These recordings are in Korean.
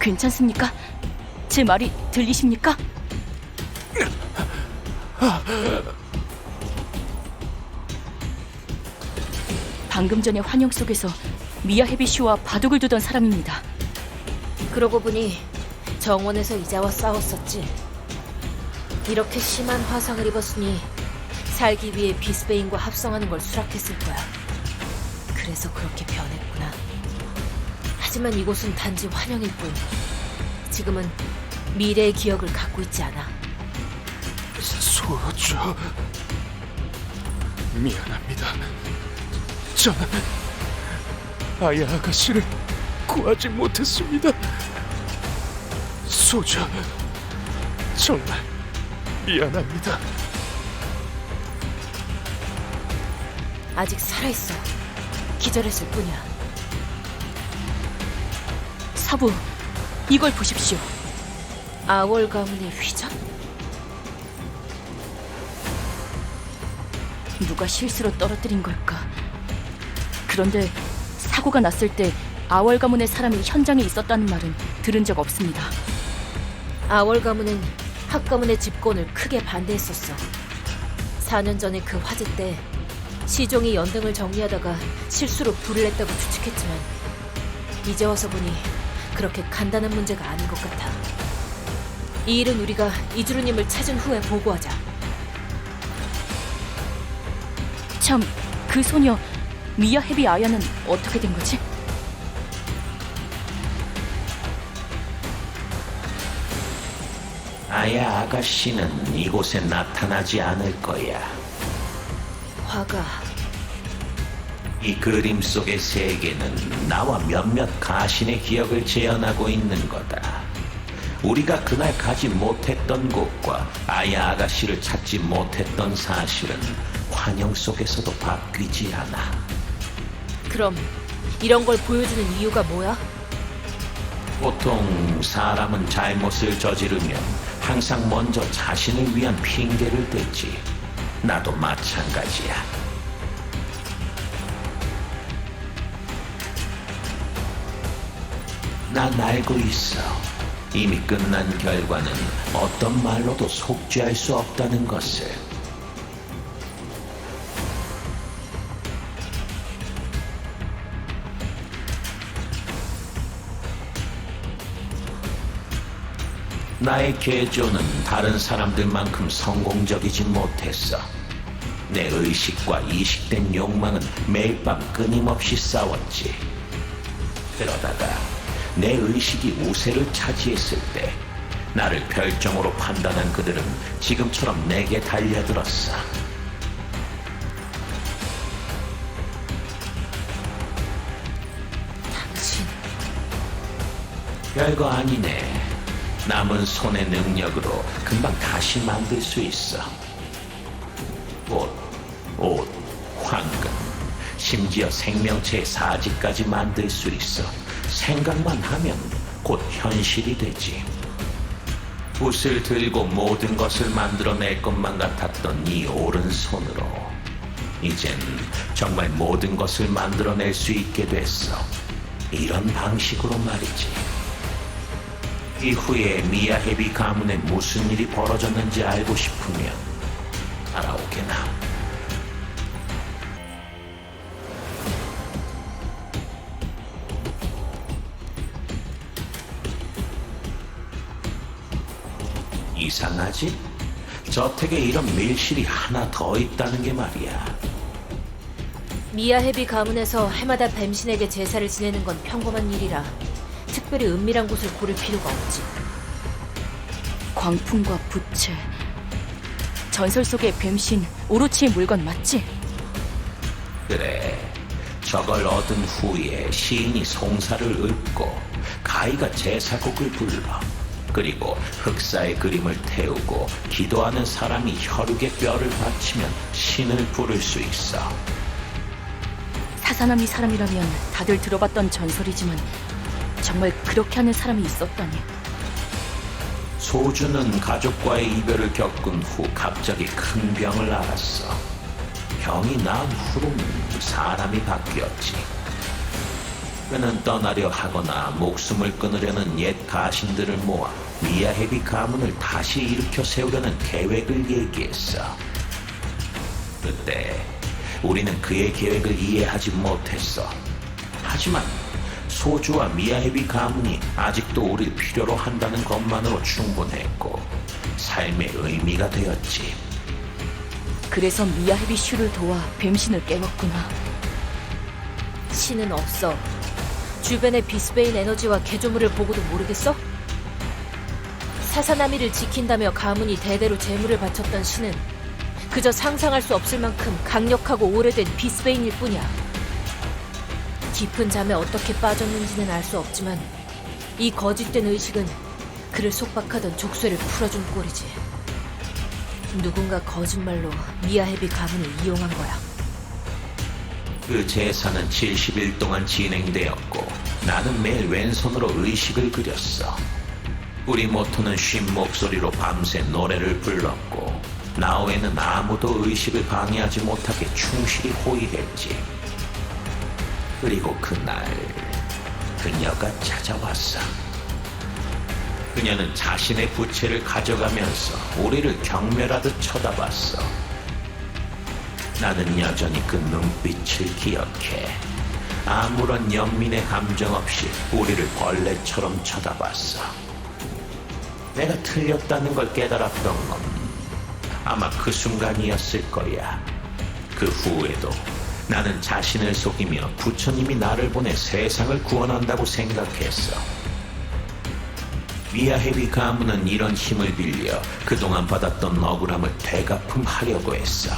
괜찮습니까? 제 말이 들리십니까? 방금 전에 환영 속에서 미야 헤비 씨와 바둑을 두던 사람입니다. 그러고 보니 정원에서 이자와 싸웠었지. 이렇게 심한 화상을 입었으니 살기 위해 비스베인과 합성하는 걸 수락했을 거야. 그래서 그렇게 변했구나. 하지만 이곳은 단지 환영일 뿐. 지금은 미래의 기억을 갖고 있지 않아. 소주 미안합니다. 저는 아야 아가씨를 구하지 못했습니다. 소주 정말 미안합니다. 아직 살아있어. 기절했을 뿐이야. 사부, 이걸 보십시오. 아월 가문의 휘장? 누가 실수로 떨어뜨린 걸까? 그런데 사고가 났을 때 아월 가문의 사람이 현장에 있었다는 말은 들은 적 없습니다. 아월 가문은 학 가문의 집권을 크게 반대했었어. 4년 전에 그 화재 때 시종이 연등을 정리하다가 실수로 불을 냈다고 추측했지만 이제 와서 보니 그렇게 간단한 문제가 아닌 것 같아. 이 일은 우리가 이주루님을 찾은 후에 보고하자. 참, 그 소녀 미야 헤비 아야는 어떻게 된 거지? 아야 아가씨는 이곳에 나타나지 않을 거야. 화가 이 그림 속의 세계는 나와 몇몇 가신의 기억을 재현하고 있는 거다. 우리가 그날 가지 못했던 곳과 아야 아가씨를 찾지 못했던 사실은 환영 속에서도 바뀌지 않아. 그럼 이런 걸 보여주는 이유가 뭐야? 보통 사람은 잘못을 저지르면 항상 먼저 자신을 위한 핑계를 대지. 나도 마찬가지야. 난 알고 있어. 이미 끝난 결과는 어떤 말로도 속죄할 수 없다는 것을. 나의 개조는 다른 사람들만큼 성공적이지 못했어. 내 의식과 이식된 욕망은 매일 밤 끊임없이 싸웠지. 그러다가 내 의식이 우세를 차지했을 때 나를 별정으로 판단한 그들은 지금처럼 내게 달려들었어. 당신 별거 아니네. 남은 손의 능력으로 금방 다시 만들 수 있어. 옷, 옷, 황금, 심지어 생명체의 사지까지 만들 수 있어. 생각만 하면 곧 현실이 되지. 붓을 들고 모든 것을 만들어낼 것만 같았던 이 오른손으로 이젠 정말 모든 것을 만들어낼 수 있게 됐어. 이런 방식으로 말이지. 이후에 미야헤비 가문에 무슨 일이 벌어졌는지 알고 싶으면 알아오게나. 이상하지? 저택에 이런 밀실이 하나 더 있다는 게 말이야. 미야헤비 가문에서 해마다 뱀신에게 제사를 지내는 건 평범한 일이라 특별히 은밀한 곳을 고를 필요가 없지. 광풍과 부채. 전설 속의 뱀신 오로치의 물건 맞지? 그래. 저걸 얻은 후에 시인이 송사를 읊고 가이가 제사곡을 불러. 그리고 흑사의 그림을 태우고 기도하는 사람이 혈육의 뼈를 바치면 신을 부를 수 있어. 사사나미 사람이라면 다들 들어봤던 전설이지만 정말 그렇게 하는 사람이 있었다니. 소주는 가족과의 이별을 겪은 후 갑자기 큰 병을 앓았어. 병이 나은 후로는 사람이 바뀌었지. 그는 떠나려 하거나 목숨을 끊으려는 옛 가신들을 모아 미야헤비 가문을 다시 일으켜 세우려는 계획을 얘기했어. 그때 우리는 그의 계획을 이해하지 못했어. 하지만 소주와 미야헤비 가문이 아직도 우리를 필요로 한다는 것만으로 충분했고 삶의 의미가 되었지. 그래서 미야헤비 슈를 도와 뱀신을 깨웠구나. 신은 없어. 주변의 비스베인 에너지와 개조물을 보고도 모르겠어? 사사나미를 지킨다며 가문이 대대로 재물을 바쳤던 신은 그저 상상할 수 없을 만큼 강력하고 오래된 비스베인일 뿐이야. 깊은 잠에 어떻게 빠졌는지는 알 수 없지만 이 거짓된 의식은 그를 속박하던 족쇄를 풀어준 꼴이지. 누군가 거짓말로 미야헤비 가문을 이용한 거야. 그 제사는 70일 동안 진행되었고 나는 매일 왼손으로 의식을 그렸어. 우리 모토는 쉰 목소리로 밤새 노래를 불렀고 나오에는 아무도 의식을 방해하지 못하게 충실히 호위했지. 그리고 그날 그녀가 찾아왔어. 그녀는 자신의 부채를 가져가면서 우리를 경멸하듯 쳐다봤어. 나는 여전히 그 눈빛을 기억해. 아무런 연민의 감정 없이 우리를 벌레처럼 쳐다봤어. 내가 틀렸다는 걸 깨달았던 건 아마 그 순간이었을 거야. 그 후에도 나는 자신을 속이며 부처님이 나를 보내 세상을 구원한다고 생각했어. 미야헤비 가문은 이런 힘을 빌려 그동안 받았던 억울함을 되갚음하려고 했어.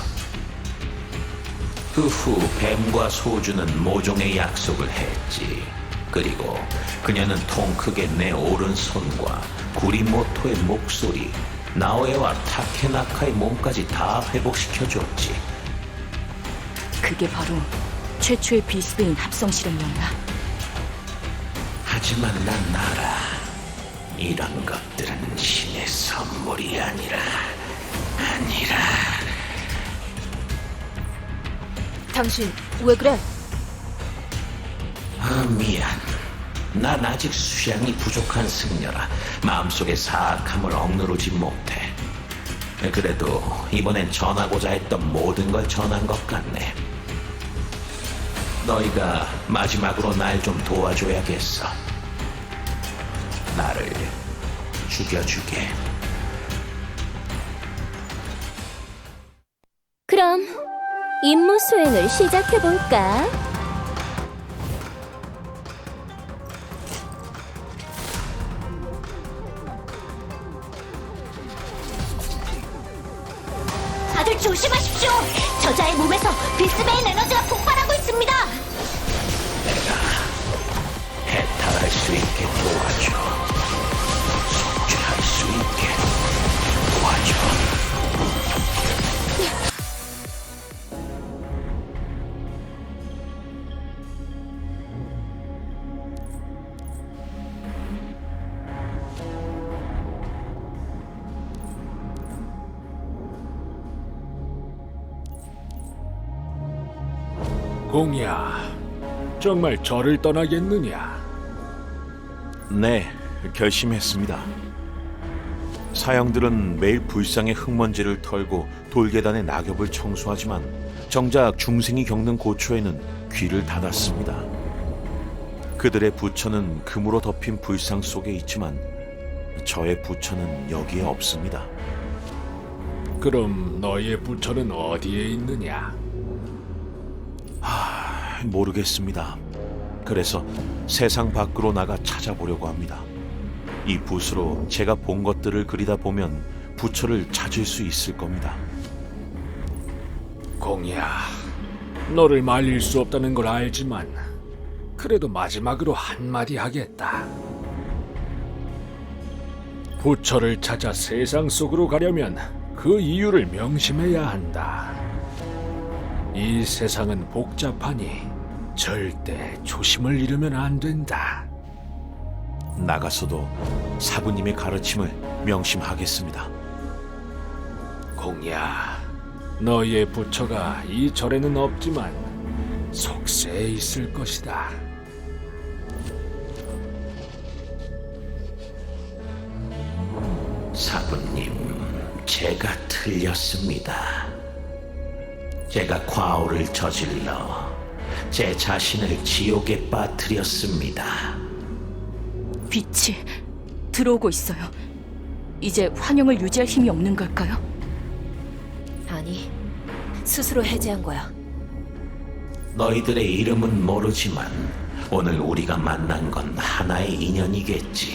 그 후 뱀과 소주는 모종의 약속을 했지. 그리고 그녀는 통 크게 내 오른손과 구리모토의 목소리, 나오에와 타케나카의 몸까지 다 회복시켜 줬지. 그게 바로 최초의 비스베인 합성 실험이었나? 하지만 난 알아. 이런 것들은 신의 선물이 아니라, 아니라. 당신 왜 그래? 아, 미안. 난 아직 수양이 부족한 승려라 마음속의 사악함을 억누르지 못해. 그래도 이번엔 전하고자 했던 모든 걸 전한 것 같네. 너희가 마지막으로 날 좀 도와줘야겠어. 나를 죽여주게. 그럼 임무 수행을 시작해 볼까? 공야, 정말 저를 떠나겠느냐? 네, 결심했습니다. 사형들은 매일 불상의 흙먼지를 털고 돌계단의 낙엽을 청소하지만 정작 중생이 겪는 고초에는 귀를 닫았습니다. 그들의 부처는 금으로 덮인 불상 속에 있지만 저의 부처는 여기에 없습니다. 그럼 너희의 부처는 어디에 있느냐? 모르겠습니다. 그래서 세상 밖으로 나가 찾아보려고 합니다. 이 붓으로 제가 본 것들을 그리다 보면 부처를 찾을 수 있을 겁니다. 공야, 너를 말릴 수 없다는 걸 알지만 그래도 마지막으로 한마디 하겠다. 부처를 찾아 세상 속으로 가려면 그 이유를 명심해야 한다. 이 세상은 복잡하니 절대 조심을 잃으면 안 된다. 나가서도 사부님의 가르침을 명심하겠습니다. 공야, 너희의 부처가 이 절에는 없지만 속세에 있을 것이다. 사부님, 제가 틀렸습니다. 제가 과오를 저질러 제 자신을 지옥에 빠뜨렸습니다. 빛이 들어오고 있어요. 이제 환영을 유지할 힘이 없는 걸까요? 아니, 스스로 해제한 거야. 너희들의 이름은 모르지만 오늘 우리가 만난 건 하나의 인연이겠지.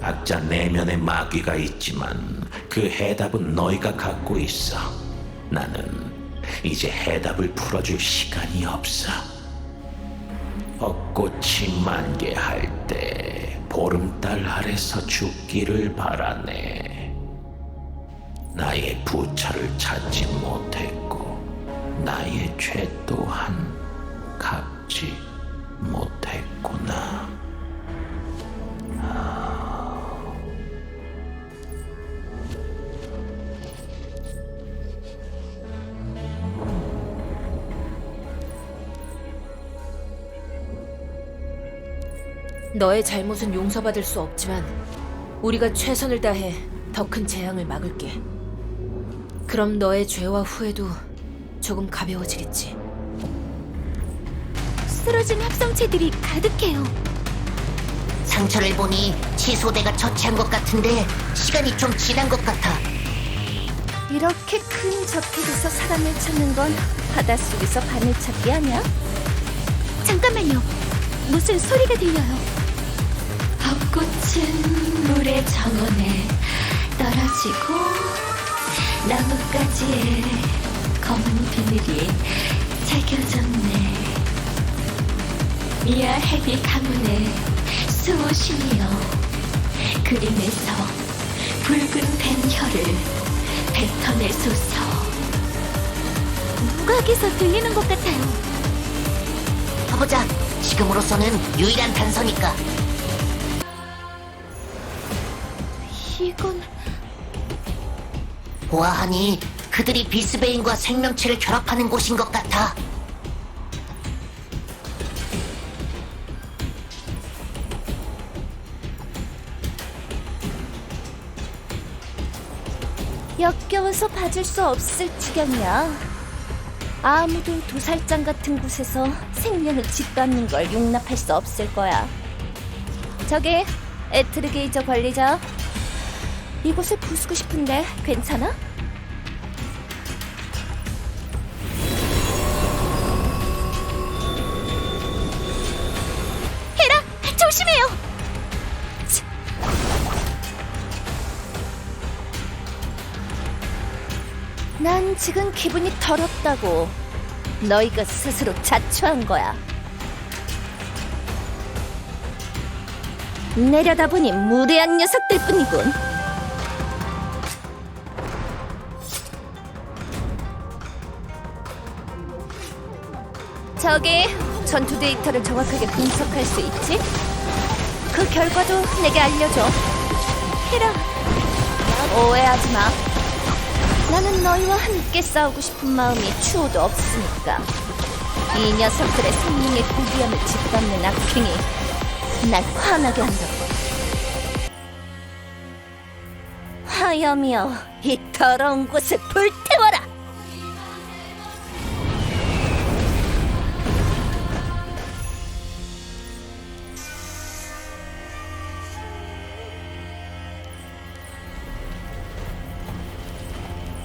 각자 내면의 마귀가 있지만 그 해답은 너희가 갖고 있어. 나는 이제 해답을 풀어줄 시간이 없어. 벚꽃이 만개할 때 보름달 아래서 죽기를 바라네. 나의 부처를 찾지 못했고 나의 죄 또한 갚지 못했구나. 너의 잘못은 용서받을 수 없지만 우리가 최선을 다해 더 큰 재앙을 막을게. 그럼 너의 죄와 후회도 조금 가벼워지겠지. 쓰러진 합성체들이 가득해요. 상처를 보니 치소대가 처치한 것 같은데 시간이 좀 지난 것 같아. 이렇게 큰 저택에서 사람을 찾는 건 바닷속에서 바늘 찾기 아니야? 잠깐만요. 무슨 소리가 들려요? 벚꽃은 물의 정원에 떨어지고 나뭇가지에 검은 비늘이 새겨졌네. 미야해비 가문의 수호신이여 그림에서 붉은 뱀 혀를 뱉어내소서. 누각에서 들리는 것 같아요. 가보자. 지금으로서는 유일한 단서니까. 이건 보아하니 그들이 비스베인과 생명체를 결합하는 곳인 것 같아. 역겨워서 봐줄 수 없을 지경이야. 아무도 도살장 같은 곳에서 생명을 짓밟는 걸 용납할 수 없을 거야. 저기 에트르게이저 관리자. 이곳을 부수고 싶은데 괜찮아? 헤라, 조심해요. 난 지금 기분이 더럽다고. 너희가 스스로 자초한 거야. 내려다보니 무례한 녀석들 뿐이군. 저기 전투 데이터를 정확하게 분석할 수 있지? 그 결과도 내게 알려줘. 헤라, 오해하지 마. 나는 너희와 함께 싸우고 싶은 마음이 추호도 없으니까. 이 녀석들의 생명의 고귀함을 짓밟는 악행이 날 화나게 한다고. 화염이여, 이 더러운 곳을 불태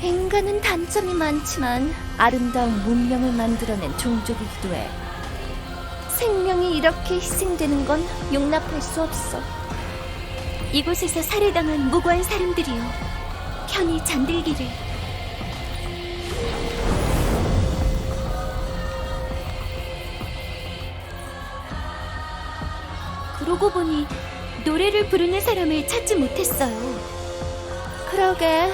인간은 단점이 많지만 아름다운 문명을 만들어낸 종족이기도 해. 생명이 이렇게 희생되는 건 용납할 수 없어. 이곳에서 살해당한 무고한 사람들이요. 편히 잠들기를. 그러고 보니 노래를 부르는 사람을 찾지 못했어요. 그러게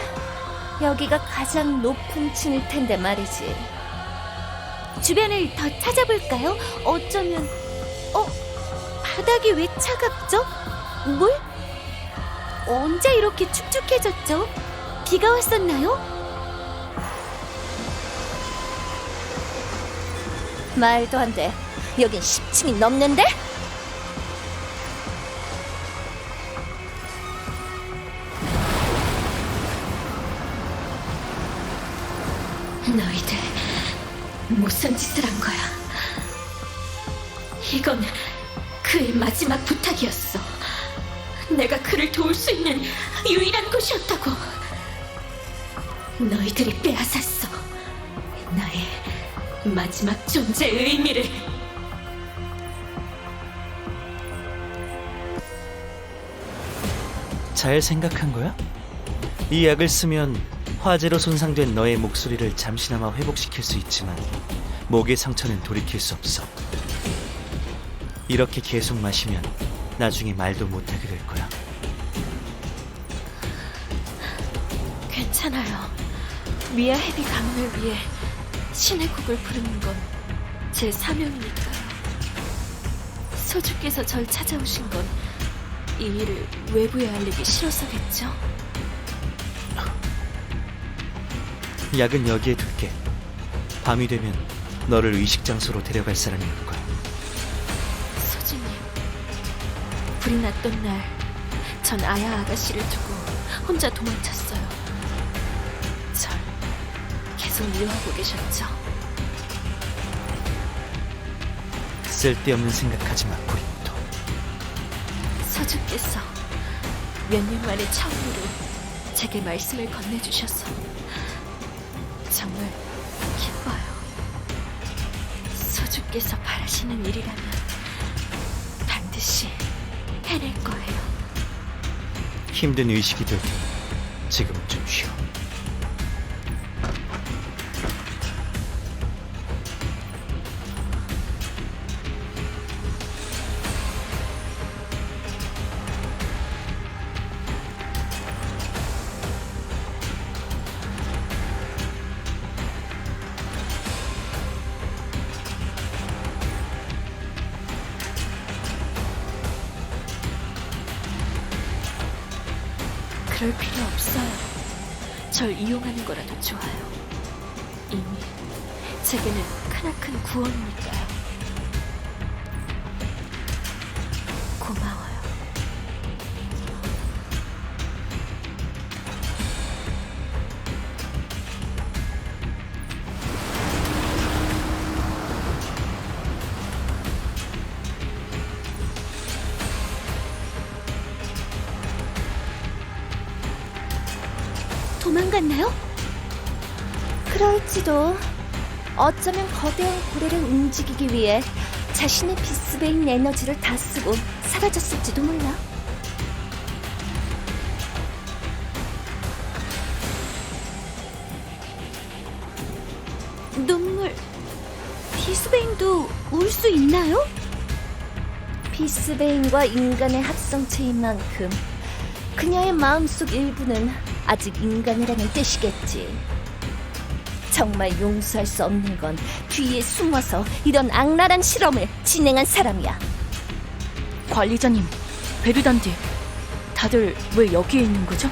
여기가 가장 높은 층일 텐데 말이지. 주변을 더 찾아볼까요? 어쩌면 어 바닥이 왜 차갑죠? 물? 언제 이렇게 축축해졌죠? 비가 왔었나요? 말도 안 돼. 여긴 10층이 넘는데? 무슨 짓을 한 거야? 이건 그의 마지막 부탁이었어. 내가 그를 도울 수 있는 유일한 곳이었다고. 너희들이 빼앗았어. 나의 마지막 존재의 의미를. 잘 생각한 거야? 이 약을 쓰면 화재로 손상된 너의 목소리를 잠시나마 회복시킬 수 있지만 목의 상처는 돌이킬 수 없어. 이렇게 계속 마시면 나중에 말도 못하게 될 거야. 괜찮아요. 미아 헤비 가문을 위해 신의 곡을 부르는 건 제 사명이니까요. 소주께서 절 찾아오신 건 이 일을 외부에 알리기 싫어서겠죠? 약은 여기에 둘게. 밤이 되면 너를 의식 장소로 데려갈 사람이 올 거야. 소주님, 불이 났던 날, 전 아야 아가씨를 두고 혼자 도망쳤어요. 절 계속 미워하고 계셨죠? 쓸데없는 생각하지 마, 브리토. 서주께서 몇 년 만에 처음으로 제게 말씀을 건네주셔서 서주께서 바라시는 일이라면 반드시 해낼 거예요. 힘든 의식이 될 테니 지금은 좀 쉬어. 그럴 필요 없어요. 절 이용하는 거라도 좋아요. 이미 제게는 크나큰 구원이니까요. 고마워 도망갔나요? 그럴지도 어쩌면 거대한 고래를 움직이기 위해 자신의 비스베인 에너지를 다 쓰고 사라졌을지도 몰라. 눈물. 비스베인도 울 수 있나요? 비스베인과 인간의 합성체인 만큼 그녀의 마음속 일부는 아직 인간이라는 뜻이겠지. 정말 용서할 수 없는 건 뒤에 숨어서 이런 악랄한 실험을 진행한 사람이야. 관리자님, 베르단디, 다들 왜 여기에 있는 거죠?